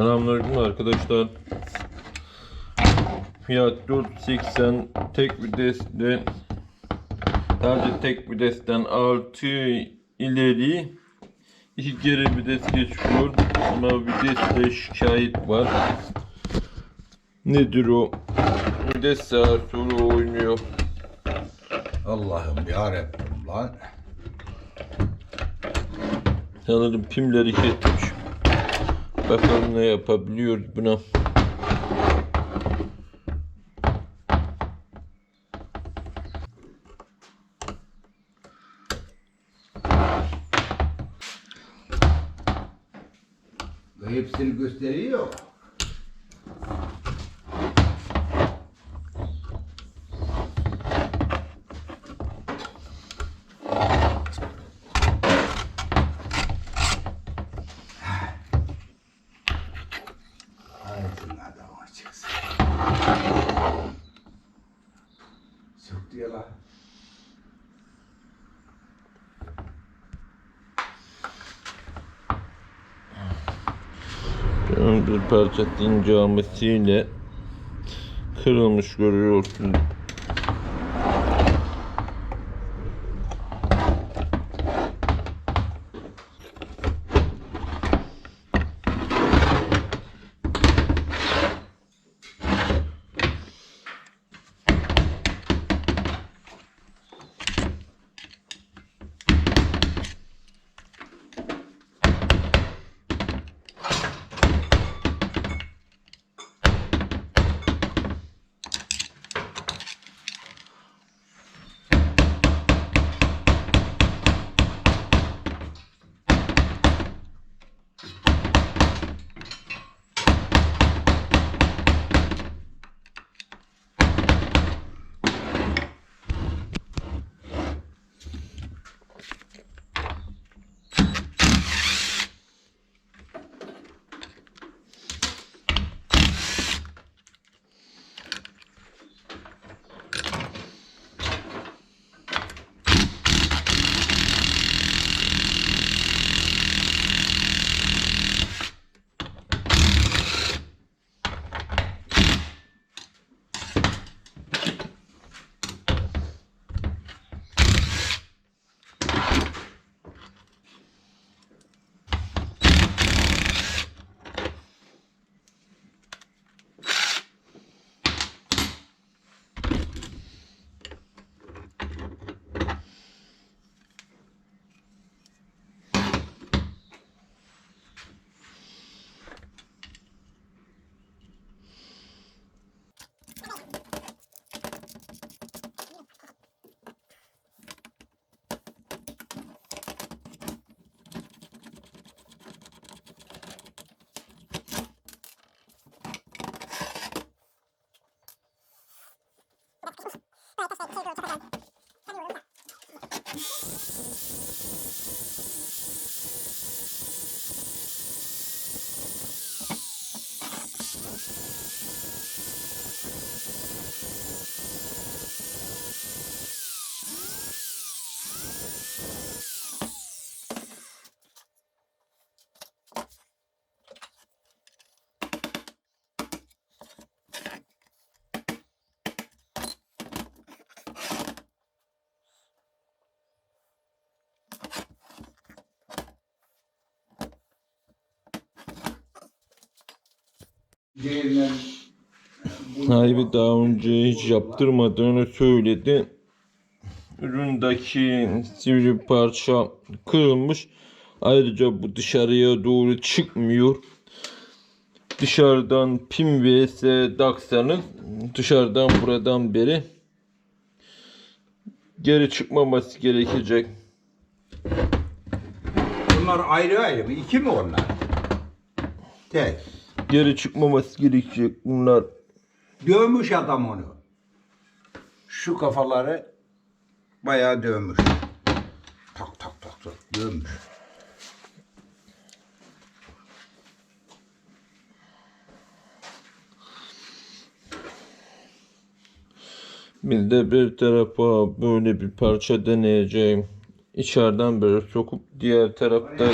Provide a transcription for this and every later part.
Selamünaleyküm arkadaşlar. Fiyat 4.80 tek vitesle sadece tek vitesten 6 ileri iki geri vites geçiyor ama viteste şikayet var. Nedir o? Sağa sola oynuyor. Allah'ım yarabbim lan. Sanırım pimleri kesmiş. Bakalım ne yapabiliyoruz buna. Bir parça incamesiyle kırılmış görüyorsun. Değirmen Sahibi daha önce hiç yaptırmadığını söyledi. Üründeki sivri parça kırılmış. Ayrıca bu dışarıya doğru çıkmıyor. Dışarıdan pim vs taksanız dışarıdan buradan beri geri çıkmaması gerekecek. Bunlar ayrı ayrı mı? İki mi onlar? Tek. Geri çıkmaması gerekecek bunlar. Dövmüş adam onu. Şu kafaları bayağı dövmüş. Tak tak tak tak dövmüş. Biz de bir tarafa böyle bir parça deneyeceğim. İçeriden böyle sokup diğer tarafta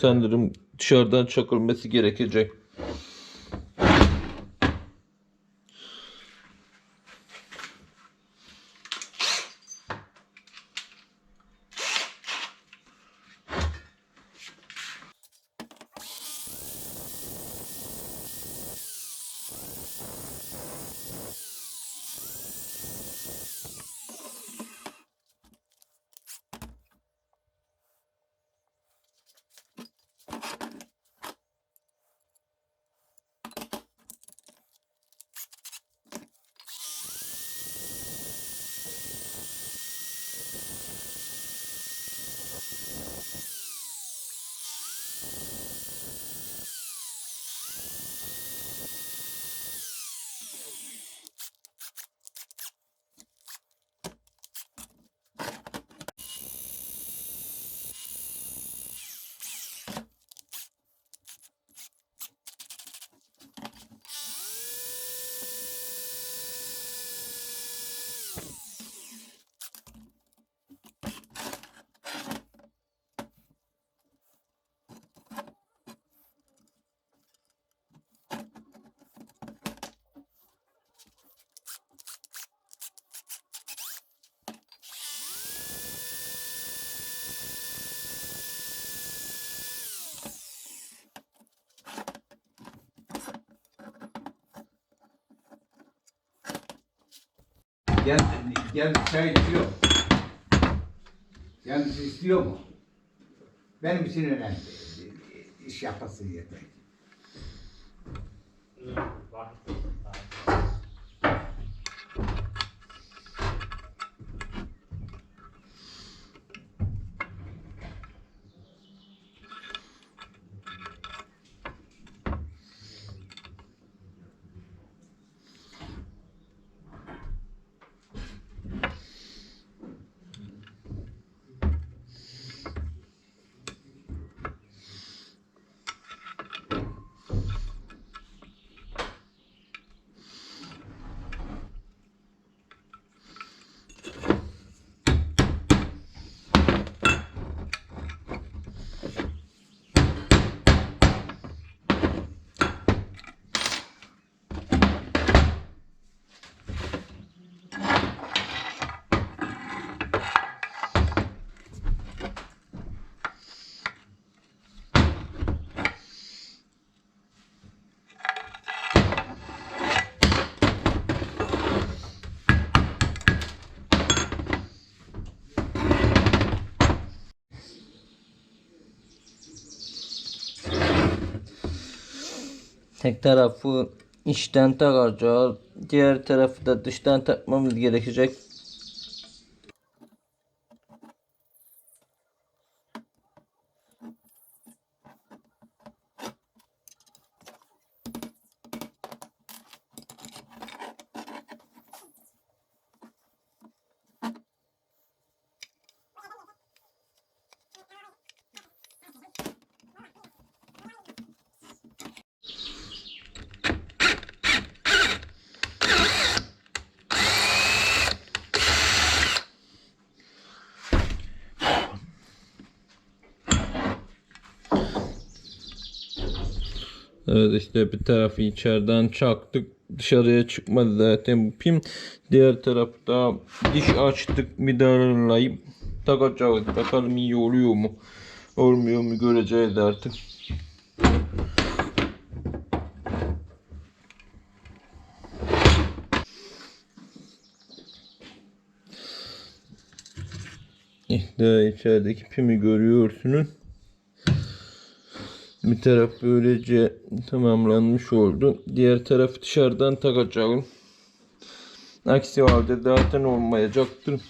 sanırım dışarıdan çakılması gerekecek. Gel, gel çay istiyor. Kendisi istiyor mu? Benim için önemli. İş yapası yeter. Tek tarafı içten takacağız. Diğer tarafı da dıştan takmamız gerekecek. Evet işte bir tarafı içeriden çaktık. Dışarıya çıkmadı zaten bu pim. Diğer tarafta diş açtık midarlayıp takacağız. Bakalım iyi oluyor mu? Olmuyor mu göreceğiz artık. İşte içerideki pimi görüyorsunuz. Bir taraf böylece tamamlanmış oldu. Diğer taraf dışarıdan takacağım. Aksi halde zaten olmayacaktır.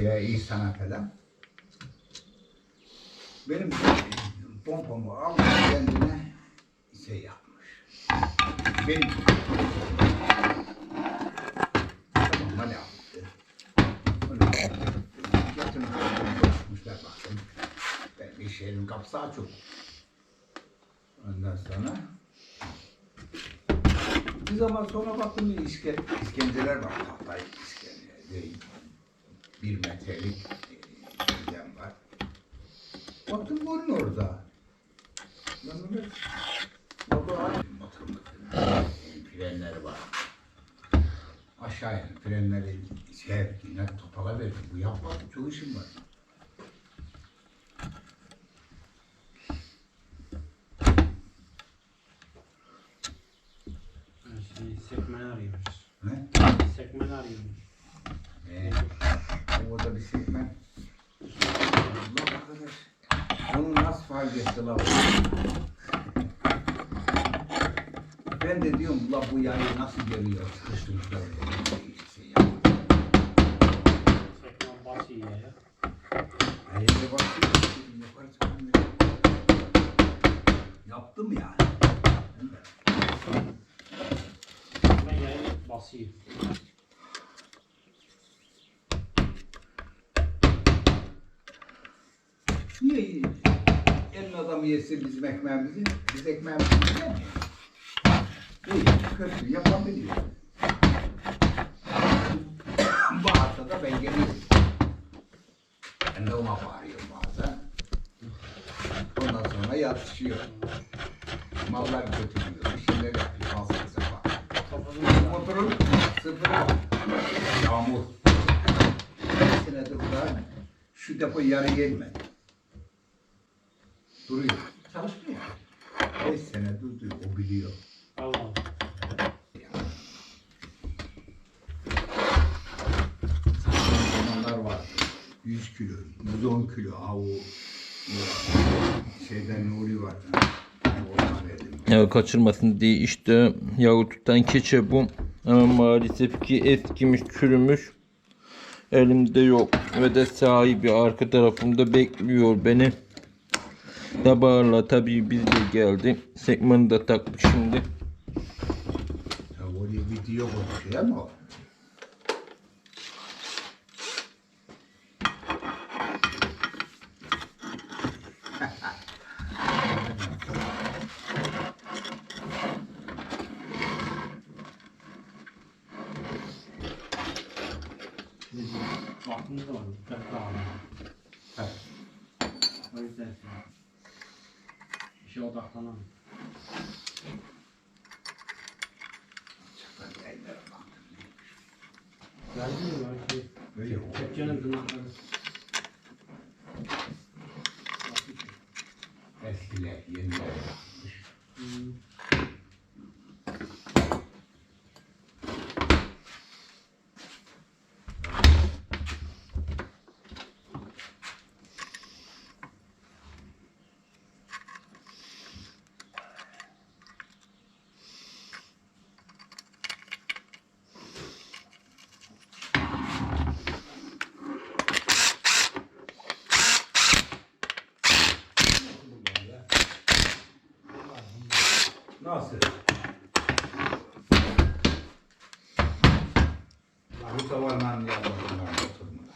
Şey, iyi sanat falan. Benim pompamı almış kendine şey yapmış. Benim tamam hadi aldı. Onu getirmiş bırakmışlar baktım. Ben iş yerim kapısı açık. Ondan sonra bir zaman sonra baktım bir iske, iskenceler var. Tahta iskence değil. Bir metrelik e, yem var. Baktım bunun orada. Ben öyle baba frenler var. Aşağı yani frenleri şey yine topala verdim. Bu yapma çok işim var. Şey, sekmen arıyormuş. Ne? Sekmen arıyormuş. Ee, orada bir sekmen. Allah arkadaş. Onu nasıl fark etti la? Ben de diyorum la bu yayı nasıl geliyor sıkıştırmışlar. Sekmen basıyor ya. Hayırlı bakıyor. Yukarı çıkamıyor. Yaptım ya. Sekmen yayı basıyor. Niye adamı yesin bizim ekmeğimizi? Biz ekmeğimizi yemiyoruz. İyi, kötü yapabiliyor. Bazı da ben geliyorum. Ben de ona bağırıyorum bazen. Ondan sonra yatışıyor. Mallar götürüyor, bir şeyler yapıyor, sapan. Kafasını Motorun sıfırı yağmur. Bir senedir burada şu depo yarı gelmedi. Duruyor. Çalışmıyor. Beş sene durdu, o biliyor. Allah zamanlar vardı. 100 kilo, 110 kilo avu. Şeyden Nuri verdim. Ya kaçırmasın diye işte yağı tutan keçe bu. Ama maalesef ki eskimiş, çürümüş. Elimde yok ve de sahibi arka tarafımda bekliyor beni. Sabahla tabii biz de geldi. Sekmanı da taktık şimdi. Ya video konuşuyor ama o. Baktığınız zaman dikkatli alın. Ha, O yüzden işe odaklanamın. ben ellere baktım. Geldi mi böyle şey? Böyle o- Kepçenin tırnakları. Eskiler, yeniler yapmış. Hmm. Nasıl? Bu tavandan yapmışlar oturmalar.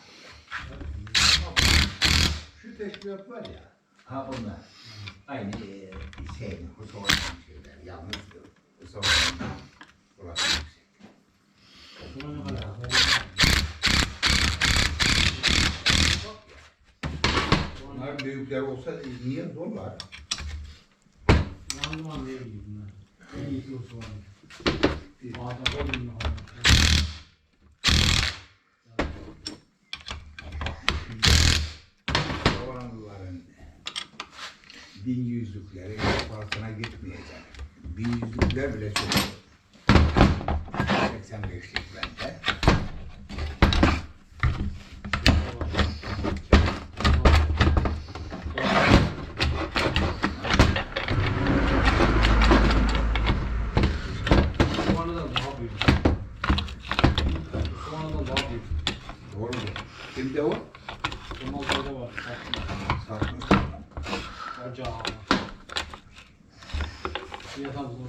Şu teşkilat var ya. Ha bunlar. Aynı e, şey, bu tavandan şeyler. Yalnız bu tavandan. Burası yüksek. Bunlar büyükler olsa niye zorlar? Yandım an ne bileyim bunlar. En bin yüzlükleri farkına gitmeyecek. Bin yüzlükler bile çok. 85'lik bende. Ocağı. Yatak zor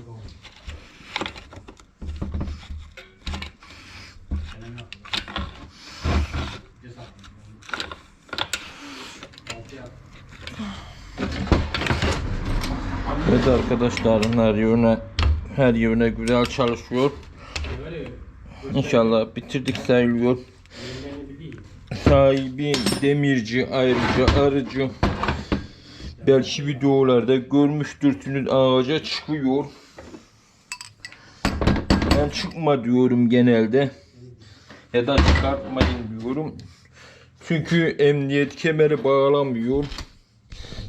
yaptı. Evet arkadaşlar her yöne her yöne güzel çalışıyor. İnşallah bitirdik sayılıyor. Sahibi demirci ayrıca arıcı. Belki videolarda görmüştürsünüz ağaca çıkıyor. Ben çıkma diyorum genelde. Ya da çıkartmayın diyorum. Çünkü emniyet kemeri bağlamıyor.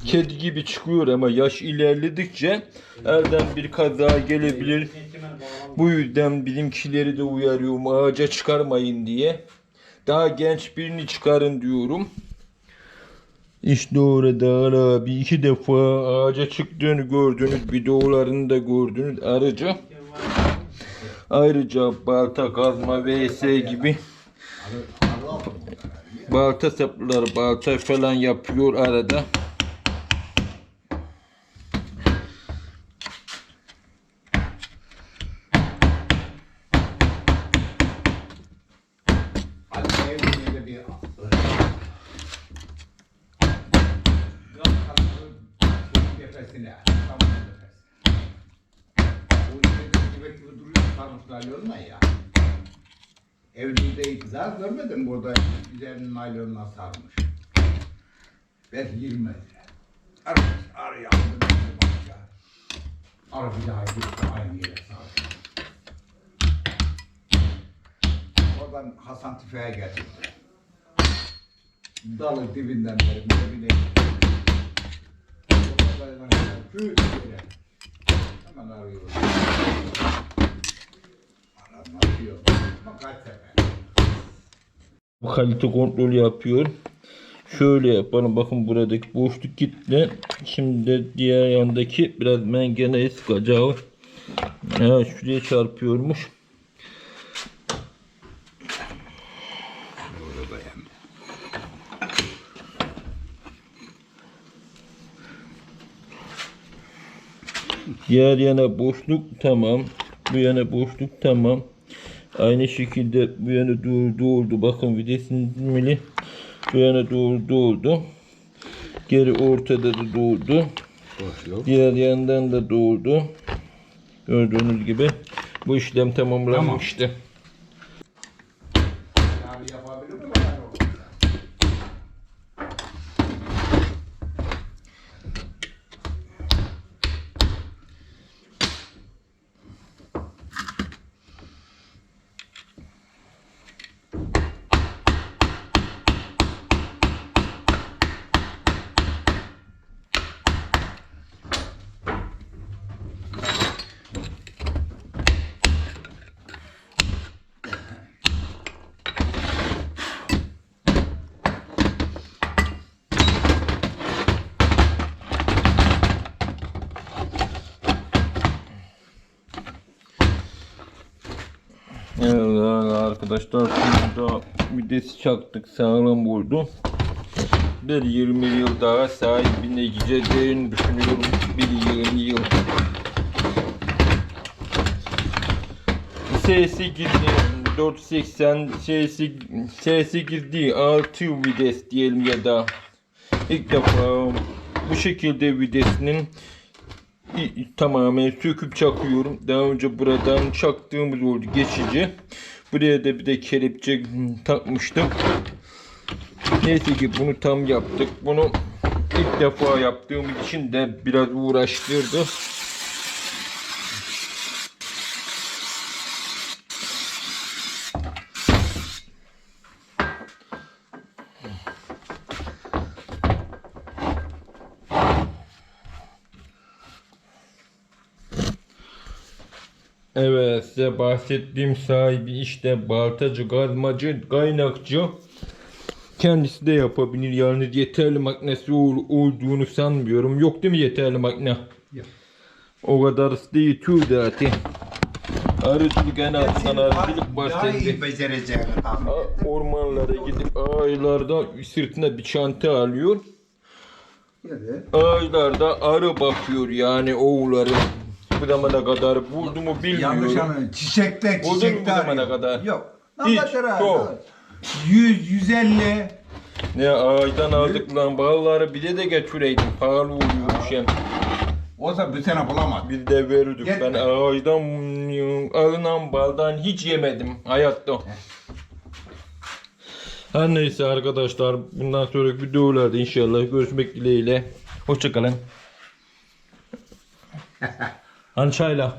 Kedi gibi çıkıyor ama yaş ilerledikçe elden bir kaza gelebilir. Bu yüzden bizimkileri de uyarıyorum ağaca çıkarmayın diye. Daha genç birini çıkarın diyorum. İşte orada Ali abi iki defa ağaca çıktığını gördünüz. Videolarını da gördünüz. Ayrıca, ayrıca balta kazma vs gibi balta sapları balta falan yapıyor arada. Yoluna ya. Evliliği güzel görmedim burada üzerinin naylonuna sarmış. Belki 20 metre. Başka. Arı bir daha gitti aynı yere sarmış. Oradan Hasan Tüfe'ye getirdi. Dalı dibinden beri bir bile. Oradan. Hemen arıyorum. Aram arıyor. Ama kaç sefer. Bu kalite kontrol yapıyor. Şöyle yapalım. Bakın buradaki boşluk gitti. Şimdi diğer yandaki biraz mengeneyi sıkacağım. Evet şuraya çarpıyormuş. Diğer yana boşluk tamam. Bu yana boşluk tamam. Aynı şekilde bu yana doğru doğurdu. Bakın videsimili. Bu yana doğru doğurdu. Geri ortada da doğurdu. Boşluk. Diğer yandan da doğurdu. Gördüğünüz gibi bu işlem tamamlanmıştı. Abi yapabilir mi bana o? Evet arkadaşlar şimdi da videsi çaktık sağlam oldu. Bir 20 yıl daha sahibine gideceğini düşünüyorum. Bir 20 yıl. S8 480 S8 S8 değil 6 vites diyelim ya da ilk defa bu şekilde videsinin İ- tamamen söküp çakıyorum. Daha önce buradan çaktığımız oldu geçici. Buraya da bir de kelepçe takmıştım. Neyse ki bunu tam yaptık. Bunu ilk defa yaptığım için de biraz uğraştırdı. Evet size bahsettiğim sahibi işte baltacı, gazmacı, kaynakçı. Kendisi de yapabilir. Yani yeterli makinesi ol- olduğunu sanmıyorum. Yok değil mi yeterli makine? Yok. O kadar değil tüy zaten. Arıcılık en arıcılık Daha başladı. Ormanlara gidip ağaçlarda sırtına bir çanta alıyor. Evet. Ağaçlarda arı bakıyor yani oğulları. Bu zamana kadar buldu mu Yanlış bilmiyorum. anladın. Çiçekte Buldun mu çiçekte bu zamana arıyor. kadar? Yok. Hiç, yok. abi? 100, 150. Ne ağaçtan aldık lan bağları bize de getireydim. Pahalı oluyormuş hem. O da bu sene bulamadım. Biz de verirdik. Yetmedi. Ben ağaçtan alınan baldan hiç yemedim hayatta. Her neyse arkadaşlar bundan sonraki videolarda inşallah görüşmek dileğiyle. Hoşçakalın. Ançayla.